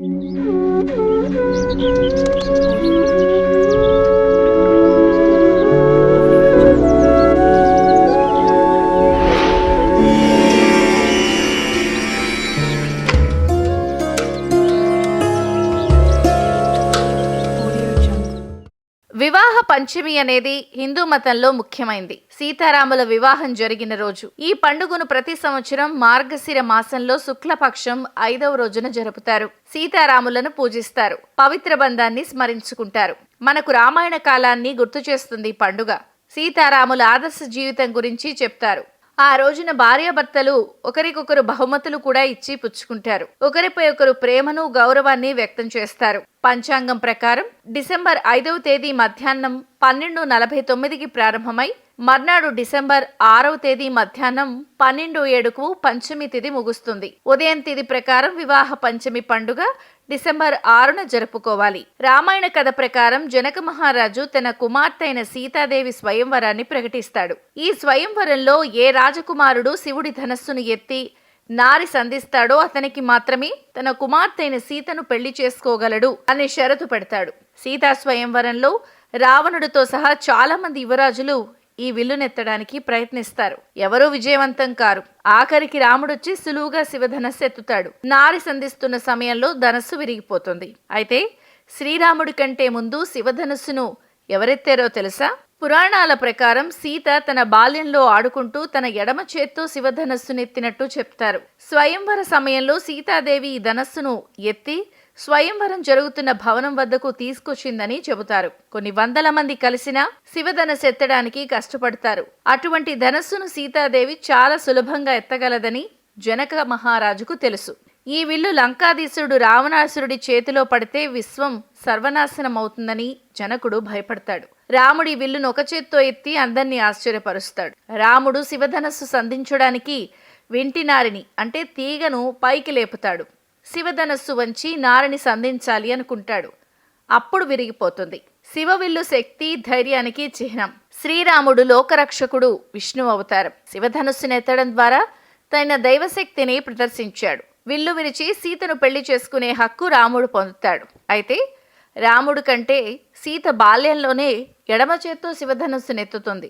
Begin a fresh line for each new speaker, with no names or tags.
うん。పంచమి అనేది హిందూ మతంలో ముఖ్యమైంది. సీతారాముల వివాహం జరిగిన రోజు. ఈ పండుగను ప్రతి సంవత్సరం మార్గశిర మాసంలో శుక్లపక్షం ఐదవ రోజున జరుపుతారు. సీతారాములను పూజిస్తారు. పవిత్ర బంధాన్ని స్మరించుకుంటారు. మనకు రామాయణ కాలాన్ని గుర్తు చేస్తుంది పండుగ. సీతారాముల ఆదర్శ జీవితం గురించి చెప్తారు. ఆ రోజున భార్యాభర్తలు ఒకరికొకరు బహుమతులు కూడా ఇచ్చి పుచ్చుకుంటారు. ఒకరిపై ఒకరు ప్రేమను గౌరవాన్ని వ్యక్తం చేస్తారు. పంచాంగం ప్రకారం డిసెంబర్ ఐదవ తేదీ మధ్యాహ్నం పన్నెండు నలభై తొమ్మిదికి ప్రారంభమై మర్నాడు డిసెంబర్ ఆరవ తేదీ మధ్యాహ్నం పన్నెండు ఏడుకు పంచమి తిథి ముగుస్తుంది. ఉదయం తిథి ప్రకారం వివాహ పంచమి పండుగ డిసెంబర్ ఆరున జరుపుకోవాలి. రామాయణ కథ ప్రకారం జనక మహారాజు తన కుమార్తె అయిన సీతాదేవి స్వయంవరాన్ని ప్రకటిస్తాడు. ఈ స్వయంవరంలో ఏ రాజకుమారుడు శివుడి ధనస్సును ఎత్తి నారి సంధిస్తాడో అతనికి మాత్రమే తన కుమార్తె అయిన సీతను పెళ్ళి చేసుకోగలడు అనే షరతు పెడతాడు. సీతా స్వయంవరంలో రావణుడితో సహా చాలా మంది యువరాజులు ఈ విల్లునెత్తడానికి ప్రయత్నిస్తారు. ఎవరూ విజయవంతం కారు. ఆఖరికి రాముడొచ్చి సులువుగా శివధనస్సు ఎత్తుతాడు. నారి సంధిస్తున్న సమయంలో ధనస్సు విరిగిపోతుంది. అయితే శ్రీరాముడి కంటే ముందు శివధనస్సును ఎవరెత్తారో తెలుసా? పురాణాల ప్రకారం సీత తన బాల్యంలో ఆడుకుంటూ తన ఎడమ చేత్తో శివధనస్సునెత్తినట్టు చెప్తారు. స్వయంవర సమయంలో సీతాదేవి ఈ ధనస్సును ఎత్తి స్వయంవరం జరుగుతున్న భవనం వద్దకు తీసుకొచ్చిందని చెబుతారు. కొన్ని వందల మంది కలిసినా శివధనస్సు ఎత్తడానికి కష్టపడతారు. అటువంటి ధనస్సును సీతాదేవి చాలా సులభంగా ఎత్తగలదని జనక మహారాజుకు తెలుసు. ఈ విల్లు లంకాధీశుడు రావణాసురుడి చేతిలో పడితే విశ్వం సర్వనాశనం అవుతుందని జనకుడు భయపడతాడు. రాముడి విల్లును ఒక చేత్తో ఎత్తి అందరినీ ఆశ్చర్యపరుస్తాడు. రాముడు శివధనస్సు సంధించడానికి వెంటినారిని అంటే తీగను పైకి లేపుతాడు. శివధనస్సు వంచి నారిని సంధించాలి అనుకుంటాడు. అప్పుడు విరిగిపోతుంది. శివవిల్లు శక్తి ధైర్యానికి చిహ్నం. శ్రీరాముడు లోకరక్షకుడు విష్ణు అవతారం. శివధనస్సు నెత్తడం ద్వారా తన దైవశక్తిని ప్రదర్శించాడు. విల్లు విరిచి సీతను పెళ్ళి చేసుకునే హక్కు రాముడు పొందుతాడు. అయితే రాముడు కంటే సీత బాల్యంలోనే ఎడమ చేత్తో శివధనుస్సును నెత్తుతుంది.